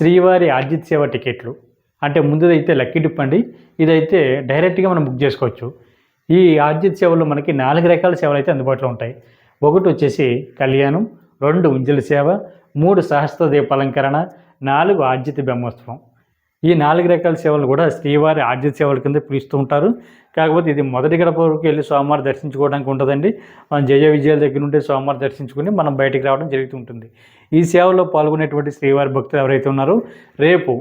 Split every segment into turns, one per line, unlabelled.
శ్రీవారి ఆర్జిత్ సేవ టికెట్లు. అంటే ముందుదైతే లక్కీ డిప్ అండి. ఇదైతే డైరెక్ట్గా మనం బుక్ చేసుకోవచ్చు. ఈ ఆర్జిత్ సేవలో మనకి నాలుగు రకాల సేవలు అయితే అందుబాటులో ఉంటాయి. ఒకటి వచ్చేసి కళ్యాణం రెండు ఉంజల సేవ మూడు సహస్ర దీపాలంకరణ నాలుగు ఆర్జిత బ్రహ్మోత్సవం. ఈ నాలుగు రకాల సేవలు కూడా శ్రీవారి ఆర్జిత సేవల కింద పిలుస్తూ ఉంటారు. కాకపోతే ఇది మొదటి గడప వరకు వెళ్ళి స్వామివారి దర్శించుకోవడానికి ఉంటుందండి మనం జయ విజయాల దగ్గర నుండి స్వామివారి దర్శించుకుని మనం బయటికి రావడం జరుగుతుంటుంది ఈ సేవలో పాల్గొనేటువంటి శ్రీవారి భక్తులు ఎవరైతే ఉన్నారో రేపు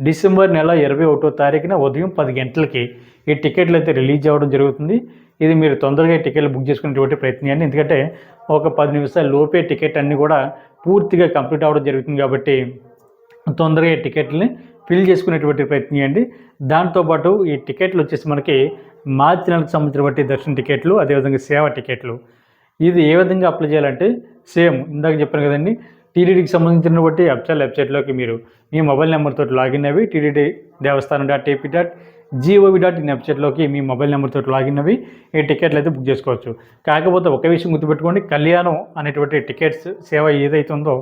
డిసెంబర్ నెల ఇరవై ఒకటో తారీఖున ఉదయం పది గంటలకి ఈ టికెట్లు అయితే రిలీజ్ అవ్వడం జరుగుతుంది. ఇది మీరు తొందరగా టికెట్లు బుక్ చేసుకునేటువంటి ప్రయత్నం చేయండి ఎందుకంటే ఒక పది నిమిషాల లోపే టికెట్ అన్నీ కూడా పూర్తిగా కంప్లీట్ అవ్వడం జరుగుతుంది కాబట్టి తొందరగా టికెట్లని ఫిల్ చేసుకునేటువంటి ప్రయత్నం చేయండి. దాంతోపాటు ఈ టికెట్లు వచ్చేసి మనకి మార్చి నెలకు సంబంధించిన దర్శన టికెట్లు అదేవిధంగా సేవ టికెట్లు. ఇది ఏ విధంగా అప్లై చేయాలంటే సేమ్ ఇందాక చెప్పాను కదండి టీడీడీకి సంబంధించిన బట్టి వెబ్సైట్లోకి మీరు మీ మొబైల్ నెంబర్తో లాగిన్ అవి TDD Devasthanam dot AP dot GOV dot in వెబ్సైట్లోకి మీ మొబైల్ నెంబర్తో లాగిన్ అవి ఈ టికెట్లు అయితే బుక్ చేసుకోవచ్చు. కాకపోతే ఒక విషయం గుర్తుపెట్టుకోండి కళ్యాణం అనేటువంటి టికెట్స్ సేవ ఏదైతే ఉందో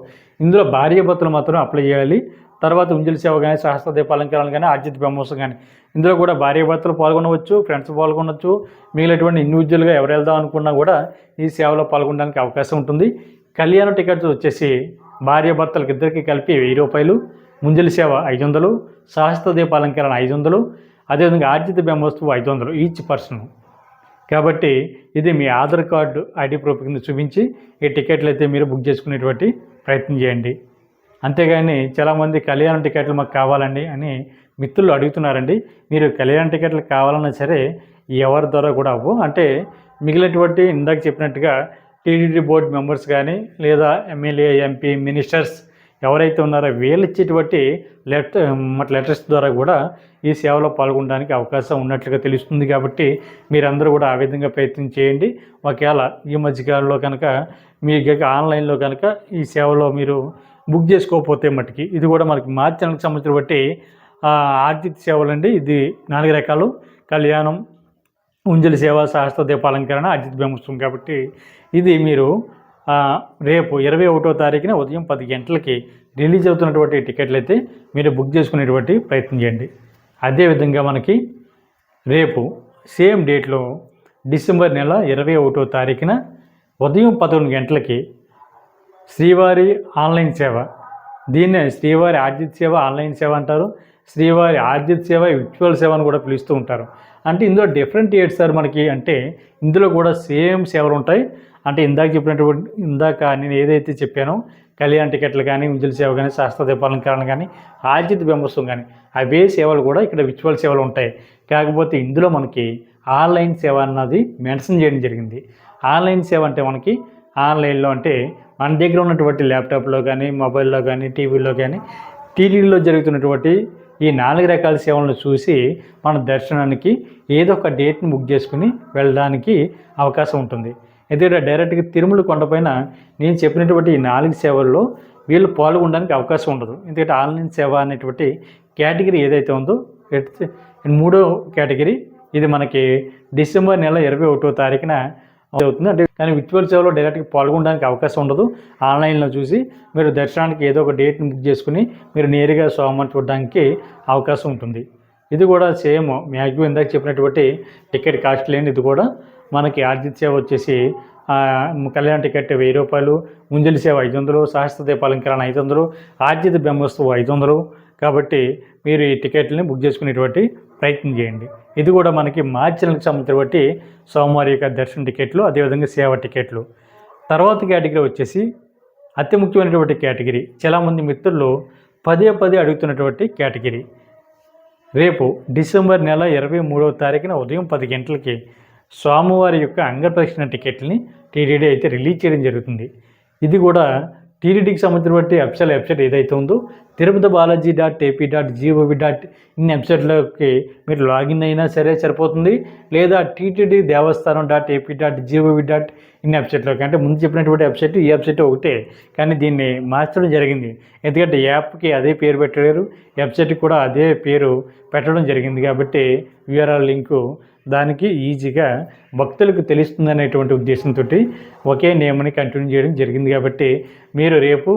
ఇందులో భార్యాభర్తలు మాత్రం అప్లై చేయాలి. తర్వాత ఉంజల సేవ కానీ సహస్ర దీపాలంకరణ కానీ ఆర్జిత బ్రహ్మోత్సవం కానీ ఇందులో కూడా భార్యాభర్తలు పాల్గొనవచ్చు ఫ్రెండ్స్ పాల్గొనవచ్చు. మిగిలినటువంటి ఇండివిజువల్గా ఎవరు వెళ్దాం అనుకున్నా కూడా ఈ సేవలో పాల్గొనడానికి అవకాశం ఉంటుంది. కళ్యాణ టికెట్స్ వచ్చేసి భార్యాభర్తలకు ఇద్దరికి కలిపి వెయ్యి రూపాయలు ముంజలి సేవ ఐదు వందలు సహస్ర దీపాలంకరణ ఐదు వందలు అదేవిధంగా ఆర్జిత బ్రహ్మోత్సవం ఐదు వందలు ఈచ్ పర్సన్ కాబట్టి ఇది మీ ఆధార్ కార్డు ఐడి ప్రూఫ్ కింద చూపించి ఈ టికెట్లు అయితే మీరు బుక్ చేసుకునేటువంటి ప్రయత్నం చేయండి. అంతేగాని చాలామంది కళ్యాణ టికెట్లు మాకు కావాలండి అని మిత్రులు అడుగుతున్నారండి. మీరు కళ్యాణ టికెట్లు కావాలన్నా సరే ఎవరి ద్వారా కూడా అవ్వు? అంటే మిగిలినటువంటి ఇందాక చెప్పినట్టుగా టీడీడీ బోర్డు మెంబర్స్ కానీ లేదా ఎమ్మెల్యే ఎంపీ మినిస్టర్స్ ఎవరైతే ఉన్నారో వీళ్ళు ఇచ్చేటువంటి లెటర్ లెటర్స్ ద్వారా కూడా ఈ సేవలో పాల్గొనడానికి అవకాశం ఉన్నట్లుగా తెలుస్తుంది కాబట్టి మీరందరూ కూడా ఆ విధంగా ప్రయత్నం చేయండి. ఒకవేళ ఈ మధ్యకాలంలో కనుక మీ ఆన్లైన్లో కనుక ఈ సేవలో మీరు బుక్ చేసుకోకపోతే మట్టుకి ఇది కూడా మనకి మార్చి నెలకు సంబంధించిన బట్టి ఆర్థిక సేవలు అండి ఇది నాలుగు రకాలు. కళ్యాణం ఉంజలి సేవ సహస్ర దీపాలంకరణ అజిత్ బ్రహ్మోత్సవం కాబట్టి ఇది మీరు రేపు ఇరవై ఒకటో తారీఖున ఉదయం పది గంటలకి రిలీజ్ అవుతున్నటువంటి టికెట్లు అయితే మీరు బుక్ చేసుకునేటువంటి ప్రయత్నం చేయండి. అదేవిధంగా మనకి రేపు సేమ్ డేట్లో డిసెంబర్ నెల ఇరవై ఒకటో తారీఖున ఉదయం పదకొండు గంటలకి శ్రీవారి ఆన్లైన్ సేవ దీన్నే శ్రీవారి ఆర్జిత్ సేవ ఆన్లైన్ సేవ అంటారు. శ్రీవారి ఆర్జిత్ సేవ విర్చువల్ సేవ అని కూడా పిలుస్తూ ఉంటారు. అంటే ఇందులో డిఫరెంట్ ఏంటి సార్ మనకి అంటే ఇందులో కూడా సేమ్ సేవలు ఉంటాయి. అంటే ఇందాక చెప్పినటువంటి ఇందాక నేను ఏదైతే చెప్పానో కళ్యాణ్ టికెట్లు కానీ ఉంజల సేవ కానీ శాస్త్ర దీపాలంకరణ కానీ ఆర్జిత బింబస్వం కానీ అవే సేవలు కూడా ఇక్కడ విచువల్ సేవలు ఉంటాయి. కాకపోతే ఇందులో మనకి ఆన్లైన్ సేవ అన్నది మెన్షన్ చేయడం జరిగింది. ఆన్లైన్ సేవ అంటే మనకి ఆన్లైన్లో అంటే మన దగ్గర ఉన్నటువంటి ల్యాప్టాప్లో కానీ మొబైల్లో కానీ టీవీలో కానీ టీవీలో జరుగుతున్నటువంటి ఈ నాలుగు రకాల సేవలను చూసి మన దర్శనానికి ఏదో ఒక డేట్ని బుక్ చేసుకుని వెళ్ళడానికి అవకాశం ఉంటుంది. ఎందుకంటే డైరెక్ట్గా తిరుమల కొండపైన నేను చెప్పినటువంటి ఈ నాలుగు సేవల్లో వీళ్ళు పాల్గొనడానికి అవకాశం ఉండదు. ఎందుకంటే ఆన్లైన్ సేవ అనేటువంటి కేటగిరీ ఏదైతే ఉందో మూడో కేటగిరీ ఇది మనకి డిసెంబర్ నెల ఇరవై ఒకటో తారీఖున అవుతుంది. అంటే కానీ విర్చువల్ సేవలో డైరెక్ట్గా పాల్గొనడానికి అవకాశం ఉండదు. ఆన్లైన్లో చూసి మీరు దర్శనానికి ఏదో ఒక డేట్ని బుక్ చేసుకుని మీరు నేరుగా స్వామిని చూడడానికి అవకాశం ఉంటుంది. ఇది కూడా సేమ్ మ్యాక్సిమం ఇందాక చెప్పినటువంటి టికెట్ కాస్ట్ లేని ఇది కూడా. మనకి ఆర్జిత్ సేవ వచ్చేసి కళ్యాణ టికెట్ వెయ్యి రూపాయలు ముంజలి సేవ ఐదు వందలు సహస్ర దీపాలంకరణ ఐదు వందలు ఆర్జిత బ్రహ్మోత్సవం ఐదు వందలు. కాబట్టి మీరు ఈ టికెట్లని బుక్ చేసుకునేటువంటి ప్రయత్నం చేయండి. ఇది కూడా మనకి మార్చి నెలకు సంబంధించిన బట్టి సోమవారి యొక్క దర్శన టికెట్లు అదేవిధంగా సేవ టికెట్లు. తర్వాత కేటగిరీ వచ్చేసి అతి ముఖ్యమైనటువంటి కేటగిరీ చాలామంది మిత్రులు పదే పదే అడుగుతున్నటువంటి కేటగిరీ. రేపు డిసెంబర్ నెల ఇరవై మూడవ తారీఖున ఉదయం పది గంటలకి స్వామివారి యొక్క అంగప్రదక్షిణ టికెట్ని టీటీడీ అయితే రిలీజ్ చేయడం జరుగుతుంది. ఇది కూడా టీటీడీకి సంబంధించినటువంటి వెబ్సైట్ వెబ్సైట్ ఏదైతే ఉందో Tirupati Balaji dot AP dot GOV dot in వెబ్సైట్లోకి మీరు లాగిన్ అయినా సరే సరిపోతుంది. లేదా TTD Devasthanam dot AP dot GOV dot in వెబ్సైట్లోకి అంటే ముందు చెప్పినటువంటి వెబ్సైట్ ఈ వెబ్సైట్ ఒకటే. కానీ దీన్ని మార్చడం జరిగింది. ఎందుకంటే యాప్కి అదే పేరు పెట్టలేరు. వెబ్సైట్కి కూడా అదే పేరు పెట్టడం జరిగింది కాబట్టి యూఆర్ఆర్ లింకు దానికి ఈజీగా భక్తులకు తెలుస్తుంది అనేటువంటి ఉద్దేశంతో ఒకే నియమని కంటిన్యూ చేయడం జరిగింది కాబట్టి మీరు రేపు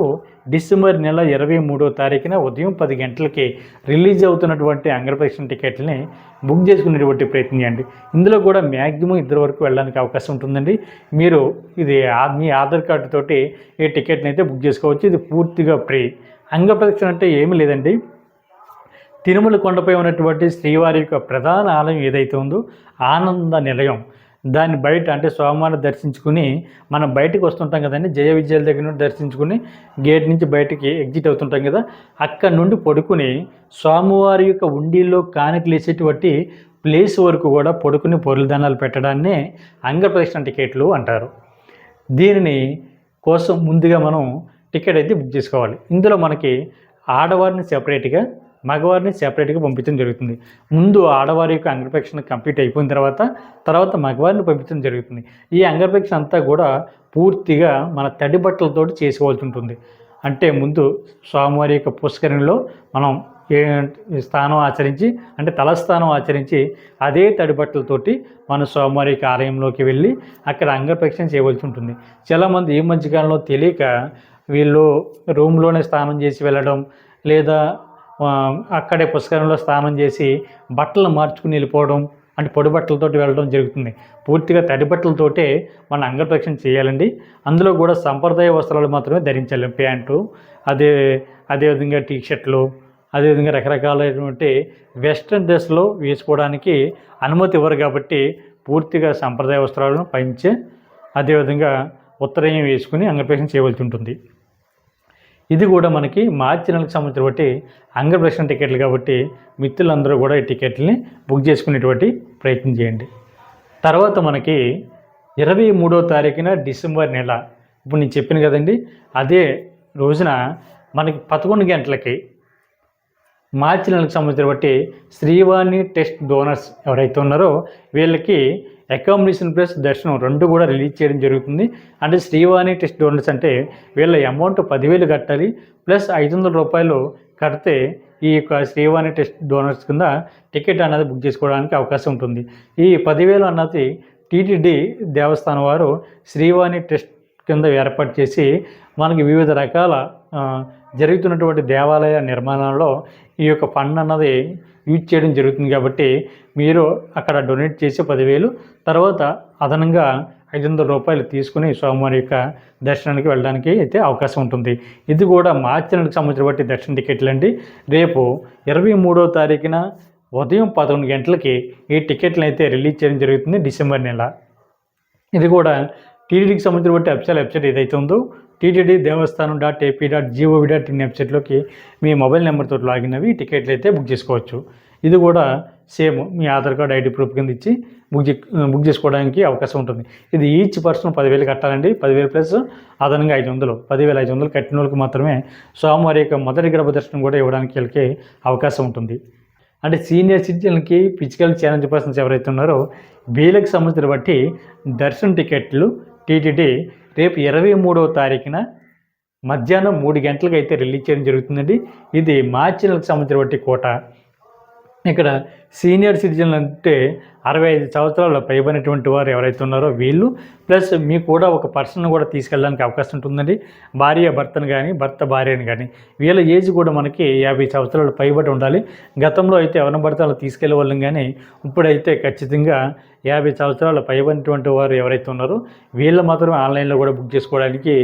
డిసెంబర్ నెల ఇరవై మూడో తారీఖున ఉదయం పది గంటలకి రిలీజ్ అవుతున్నటువంటి అంగప్రదక్షిణ టికెట్లని బుక్ చేసుకునేటువంటి ప్రయత్నం చేయండి. ఇందులో కూడా మ్యాక్సిమం ఇద్దరు వరకు వెళ్ళడానికి అవకాశం ఉంటుందండి. మీరు ఇది ఆ- మీ ఆధార్ కార్డు తోటి ఈ టికెట్ని అయితే బుక్ చేసుకోవచ్చు. ఇది పూర్తిగా ఫ్రీ. అంగప్రదక్షిణ అంటే ఏమీ లేదండి. తిరుమల కొండపై ఉన్నటువంటి శ్రీవారి యొక్క ప్రధాన ఆలయం ఏదైతే ఉందో ఆనంద నిలయం. దాన్ని బయట అంటే స్వామివారిని దర్శించుకుని మనం బయటకు వస్తుంటాం కదండి జయ విజయాల దగ్గర నుండి దర్శించుకుని గేట్ నుంచి బయటికి ఎగ్జిట్ అవుతుంటాం కదా అక్కడ నుండి పడుకుని స్వామివారి యొక్క ఉండిలో కానుకలేసేటువంటి ప్లేస్ వరకు కూడా పడుకుని పొరులదానాలు పెట్టడాన్నే అంగప్రదక్షిణ టికెట్లు అంటారు. దీనిని కోసం ముందుగా మనం టికెట్ అయితే బుక్ చేసుకోవాలి. ఇందులో మనకి ఆడవారిని సెపరేట్గా మగవారిని సెపరేట్గా పంపించడం జరుగుతుంది. ముందు ఆడవారి యొక్క అంగరపేక్షణ కంప్లీట్ అయిపోయిన తర్వాత తర్వాత మగవారిని పంపించడం జరుగుతుంది. ఈ అంగరపేక్షణ అంతా కూడా పూర్తిగా మన తడి బట్టలతోటి చేసుకోవాల్సి ఉంటుంది. అంటే ముందు స్వామివారి యొక్క పుష్కరిణిలో మనం ఏ స్థానం ఆచరించి అంటే తలస్థానం ఆచరించి అదే తడి బట్టలతోటి మన స్వామివారి యొక్క ఆలయంలోకి వెళ్ళి అక్కడ అంగప్రక్షణ చేయవలసి ఉంటుంది. చాలామంది ఈ మధ్యకాలంలో తెలియక వీళ్ళు రూమ్లోనే స్నానం చేసి వెళ్ళడం లేదా అక్కడే పుష్కరంలో స్నానం చేసి బట్టలు మార్చుకుని వెళ్ళిపోవడం అంటే పొడి బట్టలతోటి వెళ్ళడం జరుగుతుంది. పూర్తిగా తడి బట్టలతోటే మన అంగప్రక్షణ చేయాలండి. అందులో కూడా సంప్రదాయ వస్త్రాలు మాత్రమే ధరించాలి. ప్యాంటు అదే అదేవిధంగా టీ షర్ట్లు అదేవిధంగా రకరకాలైనటువంటి వెస్ట్రన్ డ్రెస్లో వేసుకోవడానికి అనుమతి ఇవ్వరు కాబట్టి పూర్తిగా సంప్రదాయ వస్త్రాలను పంచే అదేవిధంగా ఉత్తరయం వేసుకుని అంగప్రక్షణ చేయవలసి ఉంటుంది. ఇది కూడా మనకి మార్చి నెలకు సంబంధించిన బట్టి అంగప్రక్షణ టికెట్లు కాబట్టి మిత్రులందరూ కూడా ఈ టికెట్లని బుక్ చేసుకునేటువంటి ప్రయత్నం చేయండి. తర్వాత మనకి ఇరవై మూడో తారీఖున డిసెంబర్ నెల. ఇప్పుడు నేను చెప్పాను కదండి అదే రోజున మనకి పదకొండు గంటలకి మార్చి నెలకు సంబంధించిన బట్టి శ్రీవాణి టెస్ట్ డోనర్స్ ఎవరైతే ఉన్నారో వీళ్ళకి అకామిడేషన్ ప్లస్ దర్శనం రెండు కూడా రిలీజ్ చేయడం జరుగుతుంది. అంటే శ్రీవాణి టెస్ట్ డోనర్స్ అంటే వీళ్ళ అమౌంట్ పదివేలు కట్టాలి. ప్లస్ ఐదు వందల రూపాయలు కడితే ఈ యొక్క శ్రీవాణి టెస్ట్ డోనర్స్ కింద టికెట్ అనేది బుక్ చేసుకోవడానికి అవకాశం ఉంటుంది. ఈ పదివేలు అన్నది టీటీడీ దేవస్థానం వారు శ్రీవాణి టెస్ట్ కింద ఏర్పాటు చేసి మనకి వివిధ రకాల జరుగుతున్నటువంటి దేవాలయ నిర్మాణంలో ఈ యొక్క ఫండ్ అన్నది యూజ్ చేయడం జరుగుతుంది కాబట్టి మీరు అక్కడ డొనేట్ చేసి పదివేలు తర్వాత అదనంగా ఐదు వందల రూపాయలు తీసుకుని స్వామివారి యొక్క దర్శనానికి వెళ్ళడానికి అయితే అవకాశం ఉంటుంది. ఇది కూడా మార్చి నెలకు సంబంధించిన బట్టి దర్శన టికెట్లు అండి. రేపు ఇరవై మూడో తారీఖున ఉదయం పదకొండు గంటలకి ఈ టికెట్లు అయితే రిలీజ్ చేయడం జరుగుతుంది డిసెంబర్ నెల. ఇది కూడా టీడీడీకి సంబంధించిన బట్టి అఫిషియల్ వెబ్సైట్ ఏదైతే ఉందో TTD Devasthanam dot AP dot gov dot in వెబ్సైట్లోకి మీ మొబైల్ నెంబర్తో లాగిన్ అవి టికెట్లు అయితే బుక్ చేసుకోవచ్చు. ఇది కూడా సేమ్ మీ ఆధార్ కార్డ్ ఐడి ప్రూఫ్ కింద ఇచ్చి బుక్ చే బుక్ చేసుకోవడానికి అవకాశం ఉంటుంది. ఇది ఈచ్ పర్సన్ పదివేలు కట్టాలండి. పదివేలు ప్లస్ అదనంగా ఐదు వందలు పదివేల ఐదు వందలు కట్టిన వాళ్ళకి మాత్రమే స్వామివారి యొక్క మొదటి గడప దర్శనం కూడా ఇవ్వడానికి వీళ్ళకి అవకాశం ఉంటుంది. అంటే సీనియర్ సిటిజన్కి ఫిజికల్ ఛాలెంజ్ పర్సన్స్ ఎవరైతే ఉన్నారో వీళ్ళకి సంబంధించిన బట్టి దర్శన టికెట్లు టీటీడీ రేపు ఇరవై మూడవ తారీఖున మధ్యాహ్నం మూడు గంటలకు అయితే రిలీజ్ చేయడం జరుగుతుందండి. ఇది మార్చి నెలకు సంబంధించినటువంటి కోట. ఇక్కడ సీనియర్ సిటిజన్లు అంటే అరవై ఐదు సంవత్సరాల పైబడినటువంటి వారు ఎవరైతే ఉన్నారో వీళ్ళు ప్లస్ మీకు కూడా ఒక పర్సన్ కూడా తీసుకెళ్ళడానికి అవకాశం ఉంటుందండి. భార్య భర్తను కానీ భర్త భార్యను కానీ వీళ్ళ ఏజ్ కూడా మనకి యాభై సంవత్సరాలు పైబడి ఉండాలి. గతంలో అయితే ఎవరిని భర్తలు వాళ్ళు తీసుకెళ్ళే వాళ్ళం కానీ ఇప్పుడైతే ఖచ్చితంగా యాభై సంవత్సరాల పైబడినటువంటి వారు ఎవరైతే ఉన్నారో వీళ్ళు మాత్రం ఆన్లైన్లో కూడా బుక్ చేసుకోవడానికి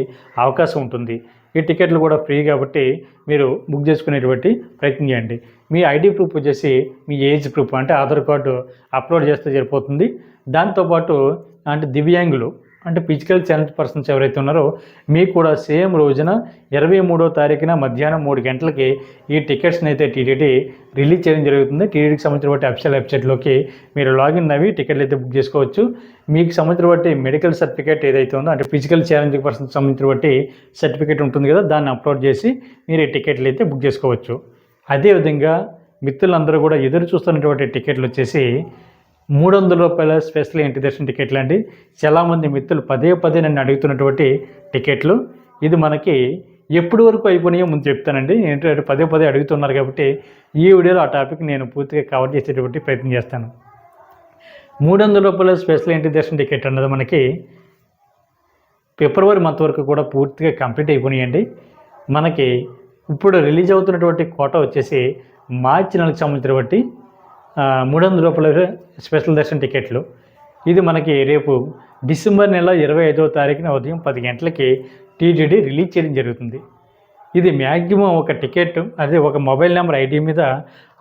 అవకాశం ఉంటుంది. ఈ టికెట్లు కూడా ఫ్రీ కాబట్టి మీరు బుక్ చేసుకునేటువంటి ప్రయత్నం చేయండి. మీ ఐడి ప్రూఫ్ వచ్చేసి మీ ఏజ్ ప్రూఫ్ అంటే ఆధార్ కార్డు అప్లోడ్ చేస్తే సరిపోతుంది. దాంతోపాటు అంటే దివ్యాంగులు అంటే ఫిజికల్ ఛాలెంజ్ పర్సన్స్ ఎవరైతే ఉన్నారో మీకు కూడా సేమ్ రోజున ఇరవై మూడో తారీఖున మధ్యాహ్నం మూడు గంటలకి ఈ టికెట్స్ని అయితే టీటీడీ రిలీజ్ చేయడం జరుగుతుంది. టీటీడీకి సంబంధించిన బట్టి అఫిషియల్ వెబ్సైట్లోకి మీరు లాగిన్ అవి టికెట్లు అయితే బుక్ చేసుకోవచ్చు. మీకు సంబంధించిన బట్టి మెడికల్ సర్టిఫికేట్ ఏదైతే ఉందో అంటే ఫిజికల్ ఛాలెంజ్ పర్సన్ సంబంధించిన బట్టి సర్టిఫికేట్ ఉంటుంది కదా దాన్ని అప్లోడ్ చేసి మీరు ఈ టికెట్లు అయితే బుక్ చేసుకోవచ్చు. అదేవిధంగా మిత్రులందరూ కూడా ఎదురు చూస్తున్నటువంటి టికెట్లు వచ్చేసి మూడు వందల రూపాయల స్పెషల్ ఇంటి దర్శన టికెట్లు అండి. చాలామంది మిత్రులు పదే పదే నన్ను అడుగుతున్నటువంటి టికెట్లు. ఇది మనకి ఎప్పటి వరకు అయిపోయినాయో ముందు చెప్తానండి. ఏంటంటే పదే పదే అడుగుతున్నారు కాబట్టి ఈ వీడియోలో ఆ టాపిక్ నేను పూర్తిగా కవర్ చేసేటువంటి ప్రయత్నం చేస్తాను. మూడు వందల రూపాయల స్పెషల్ ఇంటి దర్శనం టికెట్ అన్నది మనకి ఫిబ్రవరి మంత్ వరకు కూడా పూర్తిగా కంప్లీట్ అయిపోయినాయండి. మనకి ఇప్పుడు రిలీజ్ అవుతున్నటువంటి కోట వచ్చేసి మార్చి నెలకు సంబంధించినటువంటి మూడు వందల రూపాయల స్పెషల్ దర్శనం టికెట్లు. ఇది మనకి రేపు డిసెంబర్ నెల ఇరవై ఐదవ తారీఖున ఉదయం పది గంటలకి టీటీడీ రిలీజ్ చేయడం జరుగుతుంది. ఇది మ్యాక్సిమం ఒక టికెట్ అదే ఒక మొబైల్ నెంబర్ ఐడి మీద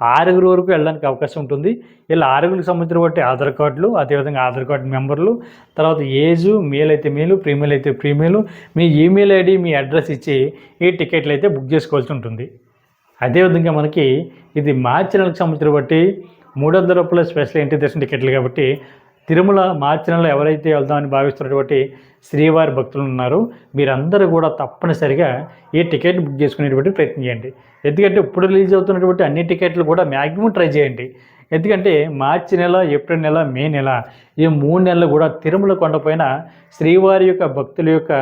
ఆరుగురు వరకు వెళ్ళడానికి అవకాశం ఉంటుంది. ఇలా ఆరుగురికి సంబంధించిన బట్టి ఆధార్ కార్డులు అదేవిధంగా ఆధార్ కార్డు మెంబర్లు తర్వాత ఏజు మేల్ అయితే మేలు ప్రీమియల్ అయితే ప్రీమియలు మీ ఈమెయిల్ ఐడి మీ అడ్రస్ ఇచ్చి ఈ టికెట్లు అయితే బుక్ చేసుకోవాల్సి ఉంటుంది. అదేవిధంగా మనకి ఇది మార్చి నెలకు సంబంధించిన బట్టి మూడు వందల రూపాయల స్పెషల్ ఇంటి దర్శన టికెట్లు కాబట్టి తిరుమల మార్చి నెలలో ఎవరైతే వెళ్దామని భావిస్తున్నటువంటి శ్రీవారి భక్తులు ఉన్నారో మీరందరూ కూడా తప్పనిసరిగా ఈ టికెట్ బుక్ చేసుకునేటువంటి ప్రయత్నం చేయండి. ఎందుకంటే ఇప్పుడు రిలీజ్ అవుతున్నటువంటి అన్ని టికెట్లు కూడా మ్యాక్సిమం ట్రై చేయండి. ఎందుకంటే మార్చి నెల ఏప్రిల్ నెల మే నెల ఈ మూడు నెలలు కూడా తిరుమల కొండపైన శ్రీవారి యొక్క భక్తుల యొక్క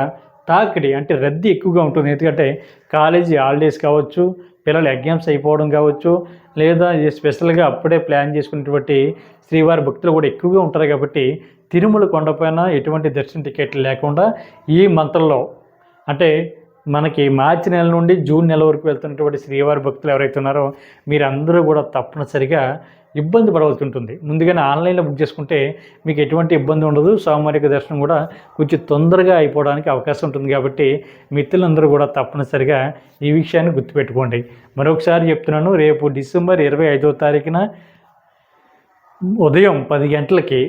తాకిడి అంటే రద్దీ ఎక్కువగా ఉంటుంది. ఎందుకంటే కాలేజీ హాలిడేస్ కావచ్చు పిల్లలు ఎగ్జామ్స్ అయిపోవడం కావచ్చు లేదా స్పెషల్గా అప్పుడే ప్లాన్ చేసుకున్నటువంటి శ్రీవారి భక్తులు కూడా ఎక్కువగా ఉంటారు కాబట్టి తిరుమల కొండపైన ఎటువంటి దర్శన టికెట్లు లేకుండా ఈ మంత్రంలో అంటే మనకి మార్చి నెల నుండి జూన్ నెల వరకు వెళ్తున్నటువంటి శ్రీవారి భక్తులు ఎవరైతే ఉన్నారో మీరందరూ కూడా తప్పనిసరిగా ఇబ్బంది పడవలసి ఉంటుంది. ముందుగానే ఆన్లైన్లో బుక్ చేసుకుంటే మీకు ఎటువంటి ఇబ్బంది ఉండదు. సామాజిక దర్శనం కూడా కొంచెం తొందరగా అయిపోవడానికి అవకాశం ఉంటుంది కాబట్టి మిత్రులందరూ కూడా తప్పనిసరిగా ఈ విషయాన్ని గుర్తుపెట్టుకోండి. మరొకసారి చెప్తున్నాను రేపు డిసెంబర్ ఇరవై ఐదో తారీఖున ఉదయం పది గంటలకి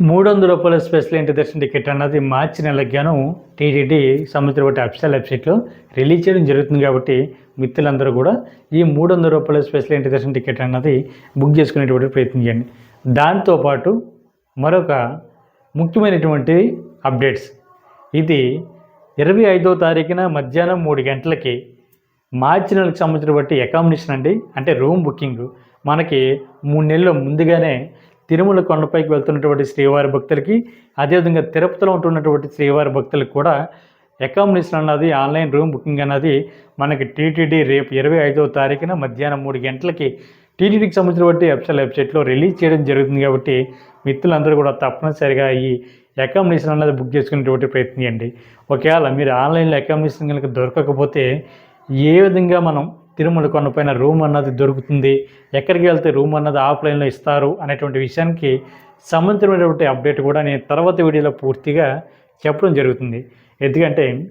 మూడు వందల రూపాయల స్పెషల్ ఇంటి దర్శన టికెట్ అన్నది మార్చి నెల గాను టీటీడీ సంబంధించిన అఫిషియల్ వెబ్సైట్లో రిలీజ్ చేయడం జరుగుతుంది కాబట్టి మిత్రులందరూ కూడా ఈ మూడు వందల రూపాయల స్పెషల్ ఇంటి దర్శన టికెట్ అన్నది బుక్ చేసుకునేటువంటి ప్రయత్నం చేయండి. దాంతోపాటు మరొక ముఖ్యమైనటువంటి అప్డేట్స్. ఇది ఇరవై ఐదో తారీఖున మధ్యాహ్నం మూడు గంటలకి మార్చి నెలకు సంబంధించిన బట్టి అకామిడేషన్ అండి. అంటే రూమ్ బుకింగ్. మనకి మూడు నెలలు ముందుగానే తిరుమల కొండపైకి వెళ్తున్నటువంటి శ్రీవారి భక్తులకి అదేవిధంగా తిరుపతిలో ఉంటున్నటువంటి శ్రీవారి భక్తులకు కూడా అకామిడేషన్ అన్నది ఆన్లైన్ రూమ్ బుకింగ్ అన్నది మనకి టీటీడీ రేపు ఇరవై ఐదవ తారీఖున మధ్యాహ్నం మూడు గంటలకి టీటీడీకి సంబంధించినటువంటి బట్టి వెబ్సైట్లో రిలీజ్ చేయడం జరుగుతుంది కాబట్టి మిత్రులందరూ కూడా తప్పనిసరిగా ఈ అకామిడేషన్ అన్నది బుక్ చేసుకునేటువంటి ప్రయత్నం చేయండి. ఒకవేళ మీరు ఆన్లైన్లో అకామిడేషన్ కనుక దొరకకపోతే ఏ విధంగా మనం తిరుమల కొండపైన రూమ్ అన్నది దొరుకుతుంది. ఎక్కడికి వెళ్తే రూమ్ అన్నది ఆఫ్లైన్లో ఇస్తారు అనేటువంటి విషయానికి సంబంధించినటువంటి అప్డేట్ కూడా నేను తర్వాత వీడియోలో పూర్తిగా చెప్పడం జరుగుతుంది. ఎందుకంటే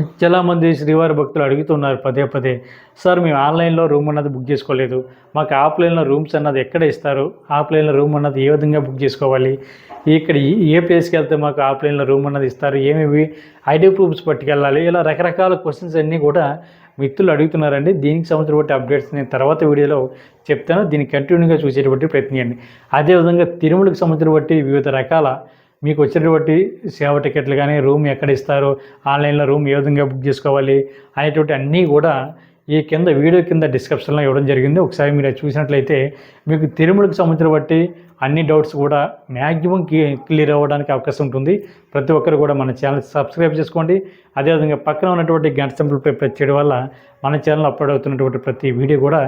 చాలామంది శ్రీవారి భక్తులు అడుగుతున్నారు పదే పదే సార్ మేము ఆన్లైన్లో రూమ్ అన్నది బుక్ చేసుకోలేదు. మాకు ఆఫ్లైన్లో రూమ్స్ అన్నది ఎక్కడ ఇస్తారు? ఆఫ్లైన్లో రూమ్ అన్నది ఏ విధంగా బుక్ చేసుకోవాలి? ఇక్కడ ఈ- ఏ ప్లేస్కి వెళ్తే మాకు ఆఫ్లైన్లో రూమ్ అన్నది ఇస్తారు? ఏమేమి ఐడి ప్రూఫ్స్ పట్టుకెళ్ళాలి? ఇలా రకరకాల క్వశ్చన్స్ అన్నీ కూడా మిత్రులు అడుగుతున్నారండి. దీనికి సంబంధించినటువంటి అప్డేట్స్ నేను తర్వాత వీడియోలో చెప్తాను. దీన్ని కంటిన్యూగా చూసేటువంటి ప్రయత్నం చేయండి. అదేవిధంగా తిరుమలకు బట్టి వివిధ రకాల మీకు వచ్చినటువంటి సేవ టికెట్లు కానీ రూమ్ ఎక్కడ ఇస్తారు ఆన్లైన్లో రూమ్ ఏ విధంగా బుక్ చేసుకోవాలి అనేటువంటి అన్నీ కూడా ఈ కింద వీడియో కింద డిస్క్రిప్షన్లో ఇవ్వడం జరిగింది. ఒకసారి మీరు చూసినట్లయితే మీకు తిరుమలకు సంబంధించిన బట్టి అన్ని డౌట్స్ కూడా మ్యాక్సిమం క్లియర్ అవ్వడానికి అవకాశం ఉంటుంది. ప్రతి ఒక్కరు కూడా మన ఛానల్ సబ్స్క్రైబ్ చేసుకోండి. అదేవిధంగా పక్కన ఉన్నటువంటి గంట సింపుల్పై ప్రెస్ చేయడం వల్ల మన ఛానల్ అప్లోడ్ అవుతున్నటువంటి ప్రతి వీడియో కూడా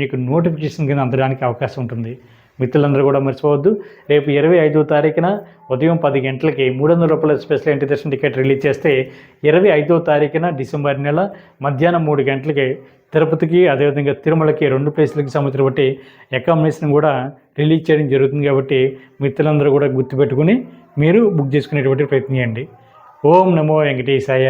మీకు నోటిఫికేషన్ కింద అందడానికి అవకాశం ఉంటుంది. మిత్రులందరూ కూడా మర్చిపోవద్దు. రేపు ఇరవై ఐదో తారీఖున ఉదయం పది గంటలకి మూడు వందల రూపాయల స్పెషల్ ఎంట్రీ దర్శన టికెట్ రిలీజ్ చేస్తే ఇరవై ఐదో తారీఖున డిసెంబర్ నెల మధ్యాహ్నం మూడు గంటలకి తిరుపతికి అదేవిధంగా తిరుమలకి రెండు ప్లేస్లకి సంబంధించిన బట్టి అకామిడేషన్ కూడా రిలీజ్ చేయడం జరుగుతుంది కాబట్టి మిత్రులందరూ కూడా గుర్తుపెట్టుకుని మీరు బుక్ చేసుకునేటువంటి ప్రయత్నం చేయండి. ఓం నమో వెంకటేశాయ.